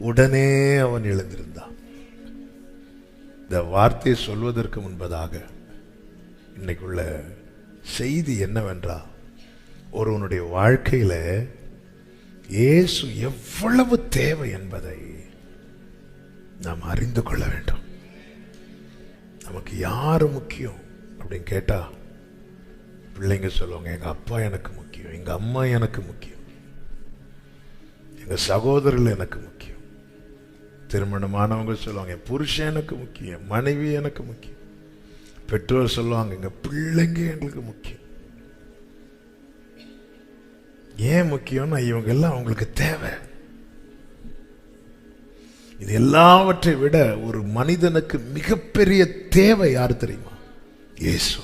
உடனே அவன் எழுந்திருந்தான். இந்த வார்த்தையை சொல்வதற்கு முன்பதாக இன்னைக்குள்ள செய்தி என்னவென்றால் ஒருவனுடைய வாழ்க்கையில இயேசு எவ்வளவு தேவை என்பதை நாம் அறிந்து கொள்ள வேண்டும். நமக்கு யார் முக்கியம் அப்படின்னு கேட்டால் பிள்ளைங்க சொல்லுவாங்க எங்க அப்பா எனக்கு முக்கியம் எங்க அம்மா எனக்கு முக்கியம் எங்க சகோதரர்கள் எனக்கு முக்கியம் திருமணமானவங்க சொல்லுவாங்க என் புருஷன் எனக்கு முக்கியம் மனைவி எனக்கு முக்கியம். பெற்றோர் சொல்லுவாங்க எங்கள் பிள்ளைங்க எங்களுக்கு முக்கியம். ஏன் முக்கியம்னா இவங்க எல்லாம் அவங்களுக்கு தேவை. இது எல்லாவற்றை விட ஒரு மனிதனுக்கு மிகப்பெரிய தேவை யார் தெரியுமா? இயேசு.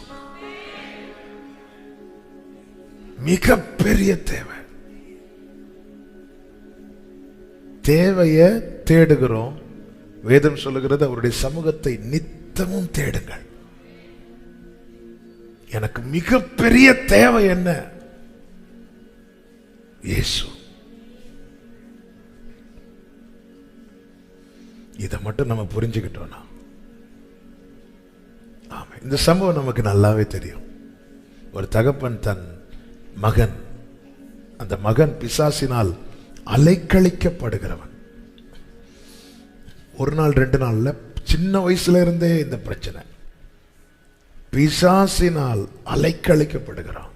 மிகப்பெரிய தேவை. தேவையை தேடுகிறோம். வேதம் சொல்லுகிறது அவருடைய சமூகத்தை நித்தமும் தேடுங்கள். எனக்கு மிகப்பெரிய தேவை என்ன? இயேசு. இதை மட்டும் நம்ம புரிஞ்சுக்கிட்டோம்னா. ஆமா இந்த சம்பவம் நமக்கு நல்லாவே தெரியும். ஒரு தகப்பன் தன் மகன் அந்த மகன் பிசாசினால் அலைக்கழிக்கப்படுகிறவன். ஒரு நாள் ரெண்டு நாளில் சின்ன வயசுல இருந்தே இந்த பிரச்சனை. பிசாசினால் அலைக்கழிக்கப்படுகிறான்.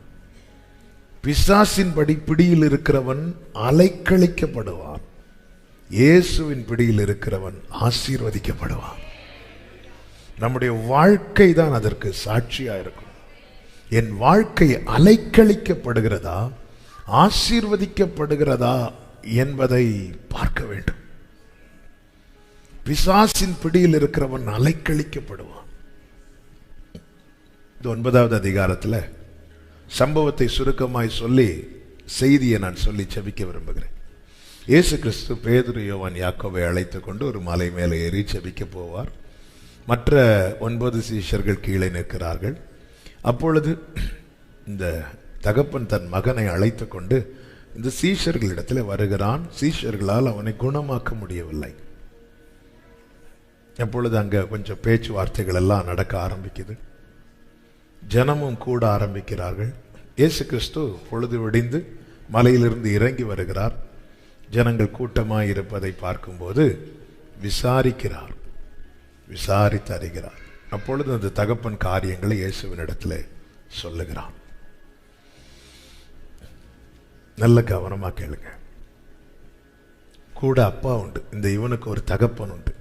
பிசாசின் படி பிடியில் இருக்கிறவன் அலைக்கழிக்கப்படுவான். இயேசுவின் பிடியில் இருக்கிறவன் ஆசீர்வதிக்கப்படுவான். நம்முடைய வாழ்க்கை தான் அதற்கு சாட்சியா இருக்கும். என் வாழ்க்கை அலைக்கழிக்கப்படுகிறதா ஆசீர்வதிக்கப்படுகிறதா என்பதை பார்க்க வேண்டும். பிசாசின் பிடியில் இருக்கிறவன் அலைக்கழிக்கப்படுவான். இந்த ஒன்பதாவது அதிகாரத்துல சம்பவத்தை சுருக்கமாய் சொல்லி செய்தியை நான் சொல்லி செபிக்க விரும்புகிறேன். இயேசு கிறிஸ்து பேதுரு யோவான் யாக்கோவை அழைத்து கொண்டு ஒரு மலை மேலே ஏறி செபிக்க போவார். மற்ற ஒன்பது சீஷர்கள் கீழே நிற்கிறார்கள். அப்பொழுது இந்த தகப்பன் தன் மகனை அழைத்து கொண்டு இந்த சீஷர்களிடத்தில் வருகிறான். சீஷர்களால் அவனை குணமாக்க முடியவில்லை. எப்பொழுது அங்க கொஞ்சம் பேச்சுவார்த்தைகள் எல்லாம் நடக்க ஆரம்பிக்குது. ஜனமும் கூட ஆரம்பிக்கிறார்கள். இயேசு கிறிஸ்து பொழுது விடிந்து மலையிலிருந்து இறங்கி வருகிறார். ஜனங்கள் கூட்டமாக இருப்பதை பார்க்கும்போது விசாரிக்கிறார். விசாரித்து அறிகிறார். அப்பொழுது அந்த தகப்பன் காரியங்களை இயேசுவினிடத்தில் சொல்லுகிறான். நல்ல கவனமா கேளுங்க. கூட அப்பா உண்டு. இந்த இவனுக்கு ஒரு தகப்பன் உண்டு.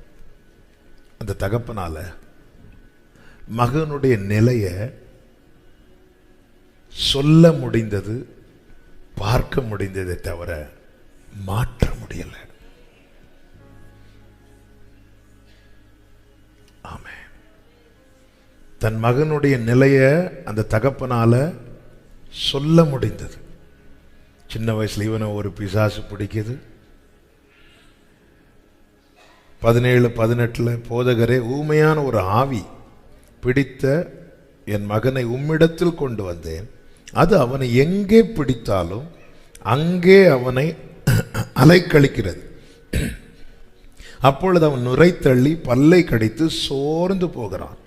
அந்த தகப்பனால மகனுடைய நிலைய சொல்ல முடிந்தது பார்க்க முடிந்ததை தவிர மாற்ற முடியல. ஆமே தன் மகனுடைய நிலையை அந்த தகப்பனால சொல்ல முடிந்தது. சின்ன வயசுல இவனை ஒரு பிசாசு பிடிக்குது. பதினேழு பதினெட்டில் போதகரே ஊமையான ஒரு ஆவி பிடித்த என் மகனை உம்மிடத்தில் கொண்டு வந்தேன். அது அவனை எங்கே பிடித்தாலும் அங்கே அவனை அலைக்கழிக்கிறது. அப்பொழுது அவன் நுரை தள்ளி பல்லை கடித்து சோர்ந்து போகிறான்.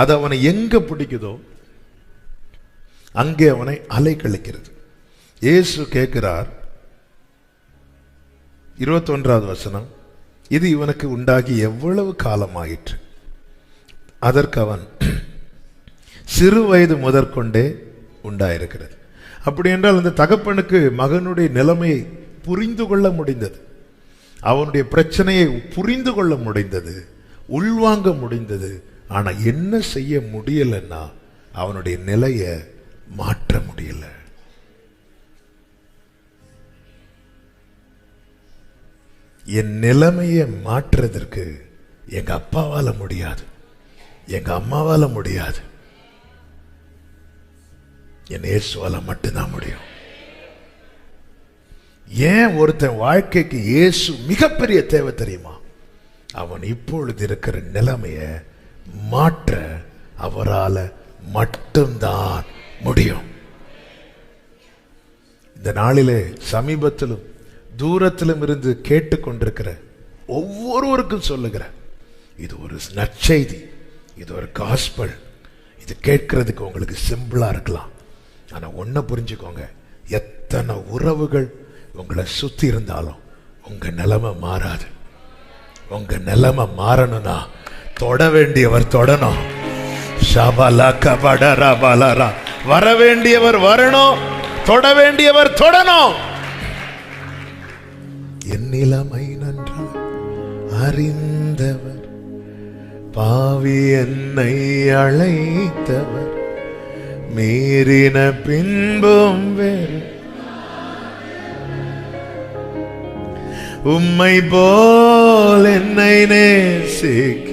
அது அவனை எங்கே பிடிக்குதோ அங்கே அவனை அலை கழிக்கிறது. இயேசு கேட்கிறார் இருபத்தொன்றாவது வசனம் இது இவனுக்கு உண்டாகி எவ்வளவு காலமாயிற்று? அதற்கு அவன் சிறு வயது முதற்கொண்டே உண்டாயிருக்கிறது. அப்படி என்றால் அந்த தகப்பனுக்கு மகனுடைய நிலைமையை புரிந்து கொள்ள முடிந்தது. அவனுடைய பிரச்சனையை புரிந்து கொள்ள முடிந்தது. உள்வாங்க முடிந்தது. ஆனால் என்ன செய்ய முடியலைன்னா அவனுடைய நிலையை மாற்ற முடியல. என் நிலைமையை மாற்றுறதற்கு எங்க அப்பாவால முடியாது. எங்க அம்மாவால முடியாது. என் இயேசுவால மட்டும்தான் முடியும். ஏன் ஒருத்தன் வாழ்க்கைக்கு இயேசு மிகப்பெரிய தேவை தெரியுமா? அவன் இப்பொழுது இருக்கிற நிலைமைய மாற்ற அவரால மட்டும்தான் முடியும். இந்த நாளிலே சமீபத்திலும் தூரத்திலும் இருந்து கேட்டுக்கொண்டிருக்கிற ஒவ்வொருவருக்கும் சொல்லுகிறேன். இது ஒரு நற்செய்தி இது ஒரு காஸ்பல் இது கேட்கறதுக்கு உங்களுக்கு சிம்பிளா இருக்கலாம். ஆனா ஒன்றை புரிஞ்சுக்கோங்க. எத்தனை உறவுகள் உங்களை சுத்தி இருந்தாலும் உங்க நிலைமை மாறாது. உங்க நிலைமை மாறணும்னா தொட வேண்டியவர் தொடணும். ஷபலா கபடரா பலரா வர வேண்டியவர் வரணும் தொட வேண்டியவர் தொடணும். என் நிலைமை நன்றாய் அறிந்தவர் பாவி என்னை அழைத்தவர் மீறின பின்பும் வேறு. உம்மை போல் என்னை நேசிக்க